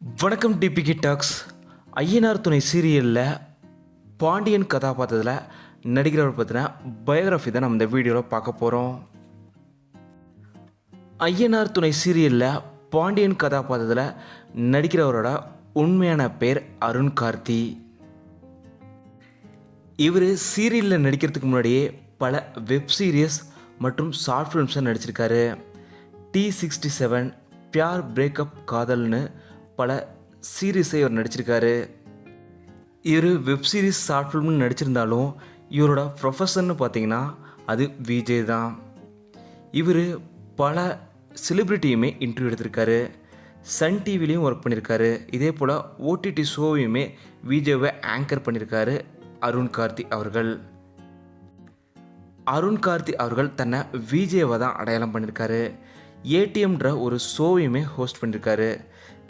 வணக்கம் DPK tax. Ayyanar துணை சீரியலில் பாண்டியன் கதாபாத்திரத்தில் நடிக்கிறவர் பற்றின பயோகிராஃபி தான் நம்ம இந்த வீடியோவில் பார்க்க போகிறோம் ஐயனார் துணை சீரியலில் பாண்டியன் கதாபாத்திரத்தில் நடிக்கிறவரோட உண்மையான பேர் அருண் கார்த்தி. இவர் சீரியலில் நடிக்கிறதுக்கு முன்னாடியே பல வெப் சீரியஸ் மற்றும் ஷார்ட் ஃபிலிம்ஸை நடிச்சிருக்காரு. D sixty seven Pyaar breakup காதல்னு பல சீரீஸை இவர் நடிச்சிருக்காரு. இவர் வெப் சீரிஸ் ஷார்ட் ஃபிலிம்னு நடிச்சிருந்தாலும் இவரோட ப்ரொஃபஷன்னு பார்த்தீங்கன்னா அது விஜய் தான். இவர் பல செலிப்ரிட்டியுமே இன்டர்வியூ எடுத்திருக்காரு. சன் டிவிலையும் ஒர்க் பண்ணியிருக்காரு. இதே போல் ஓடிடி ஷோவையுமே விஜேவை ஆங்கர் பண்ணியிருக்காரு அருண் கார்த்தி அவர்கள். அருண் கார்த்தி அவர்கள் தன்னை விஜேவை தான் அடையாளம் பண்ணியிருக்காரு. ஏடிஎம்ன்ற ஒரு ஷோவையுமே ஹோஸ்ட் பண்ணியிருக்காரு.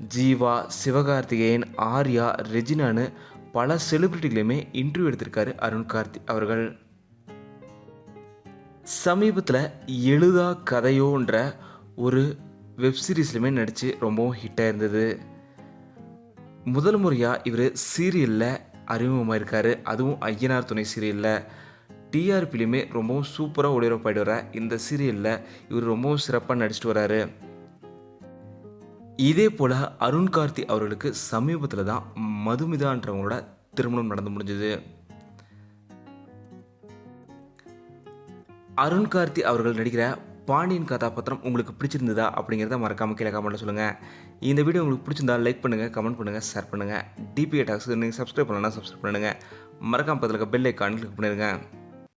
ஜீவா சிவகார்த்திகேயன் ஆர்யா ரெஜினான்னு பல செலிபிரிட்டிகளையுமே இன்டர்வியூ எடுத்திருக்காரு அருண் கார்த்தி அவர்கள். சமீபத்தில் எழுதா கதையோன்ற ஒரு வெப்சீரிஸ்லையுமே நடித்து ரொம்பவும் ஹிட்டாக இருந்தது. முதல் முறையாக இவர் சீரியலில் அறிமுகமாக இருக்கார் அதுவும் ஐயனார் துணை சீரியலில் டிஆர்பிலையுமே ரொம்பவும் சூப்பராக ஒளிபரப்பாயிட்டு வர இந்த சீரியலில் இவர் ரொம்பவும் சிறப்பாக நடிச்சிட்டு வராரு. இதே போல் அருண் கார்த்தி அவர்களுக்கு சமீபத்தில் தான் மதுமிதான்றவங்களோட திருமணம் நடந்து முடிஞ்சது. அருண் கார்த்தி அவர்கள் நடிக்கிற பாண்டியன் கதாபாத்திரம் உங்களுக்கு பிடிச்சிருந்ததா அப்படிங்கிறத மறக்காமல் கீழே கமெண்ட்டில் சொல்லுங்கள் இந்த வீடியோ உங்களுக்கு பிடிச்சிருந்தா லைக் பண்ணுங்கள் கமெண்ட் பண்ணுங்கள் ஷேர் பண்ணுங்கள் டிபிஏ டாக்ஸ் நீங்கள் சப்ஸ்கிரைப் பண்ணலன்னா சப்ஸ்கிரைப் பண்ணுங்கள் மறக்காமல் பதிலுக்கு பெல் ஐக்கான் கிளிக் பண்ணிடுங்க